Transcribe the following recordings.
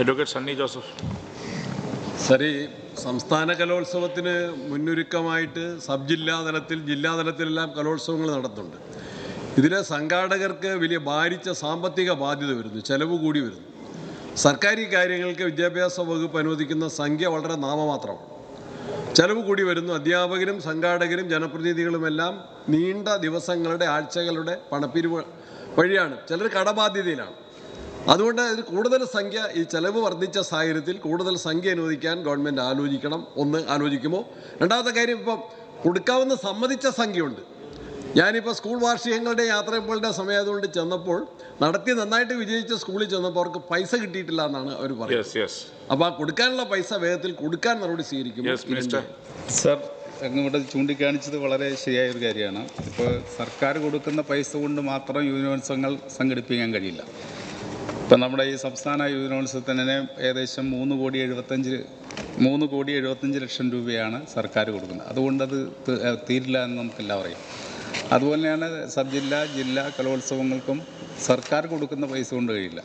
Advocate Sunny Joseph സരി സംസ്ഥാന കലോത്സവത്തിന് മുന്നൊരുക്കമായിട്ട് സബ് ജില്ലാ തലത്തിൽ ജില്ലാ തലത്തിലെല്ലാം കലോത്സവങ്ങൾ നടത്തുന്നുണ്ട്. ഇതിലെ സംഘാടകർക്ക് വലിയ ഭാരിച്ച സാമ്പത്തിക ബാധ്യത വരുന്നു ചെലവ് കൂടി വരുന്നു. സർക്കാർ ഈ കാര്യങ്ങൾക്ക് വിദ്യാഭ്യാസ വകുപ്പ് അനുവദിക്കുന്ന സംഖ്യ വളരെ നാമമാത്രമാണ്. ചെലവ് കൂടി വരുന്നു അധ്യാപകരും സംഘാടകരും ജനപ്രതിനിധികളുമെല്ലാം നീണ്ട ദിവസങ്ങളുടെ ആഴ്ചകളുടെ പണപ്പിരിവ് വഴിയാണ്. ചിലർ കടബാധ്യതയിലാണ്. അതുകൊണ്ട് അതിന് കൂടുതൽ സംഖ്യ ഈ ചെലവ് വർദ്ധിച്ച സാഹചര്യത്തിൽ കൂടുതൽ സംഖ്യ അനുവദിക്കാൻ ഗവൺമെന്റ് ആലോചിക്കണം. ഒന്ന് ആലോചിക്കുമോ? രണ്ടാമത്തെ കാര്യം ഇപ്പം കൊടുക്കാവുന്ന സമ്മതിച്ച സംഖ്യയുണ്ട്. ഞാനിപ്പോൾ സ്കൂൾ വാർഷികങ്ങളുടെ യാത്രയപ്പോളുടെ സമയമായതുകൊണ്ട് ചെന്നപ്പോൾ നടത്തി നന്നായിട്ട് വിജയിച്ച സ്കൂളിൽ ചെന്നപ്പോൾ അവർക്ക് പൈസ കിട്ടിയിട്ടില്ല എന്നാണ് അവർ പറയുന്നത്. യെസ് യെസ് അപ്പോൾ ആ കൊടുക്കാനുള്ള പൈസ വേഗത്തിൽ കൊടുക്കാൻ നടപടി സ്വീകരിക്കും സർ അങ്ങ് ഇവിടെ ചൂണ്ടിക്കാണിച്ചത് വളരെ ശരിയായ ഒരു കാര്യമാണ്. ഇപ്പോൾ സർക്കാർ കൊടുക്കുന്ന പൈസ കൊണ്ട് മാത്രം യൂണിവേഴ്സങ്ങൾ സംഘടിപ്പിക്കാൻ കഴിയില്ല. ഇപ്പം നമ്മുടെ ഈ സംസ്ഥാന യുവജനോത്സവത്തിന് ഏകദേശം മൂന്ന് കോടി എഴുപത്തഞ്ച് മൂന്ന് കോടി എഴുപത്തഞ്ച് ലക്ഷം രൂപയാണ് സർക്കാർ കൊടുക്കുന്നത്. അതുകൊണ്ടത് തീരില്ല എന്ന് നമുക്കെല്ലാം അറിയാം. അതുപോലെ തന്നെയാണ് സബ് ജില്ലാ ജില്ലാ കലോത്സവങ്ങൾക്കും സർക്കാർ കൊടുക്കുന്ന പൈസ കൊണ്ട് കഴിയില്ല.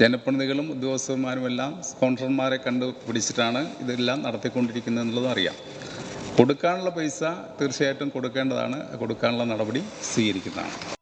ജനപ്രതിനിധികളും ഉദ്യോഗസ്ഥന്മാരും എല്ലാം സ്പോൺസർമാരെ കണ്ടുപിടിച്ചിട്ടാണ് ഇതെല്ലാം നടത്തിക്കൊണ്ടിരിക്കുന്നത് എന്നുള്ളതും അറിയാം. കൊടുക്കാനുള്ള പൈസ തീർച്ചയായിട്ടും കൊടുക്കേണ്ടതാണ്. കൊടുക്കാനുള്ള നടപടി സ്വീകരിക്കുന്നതാണ്.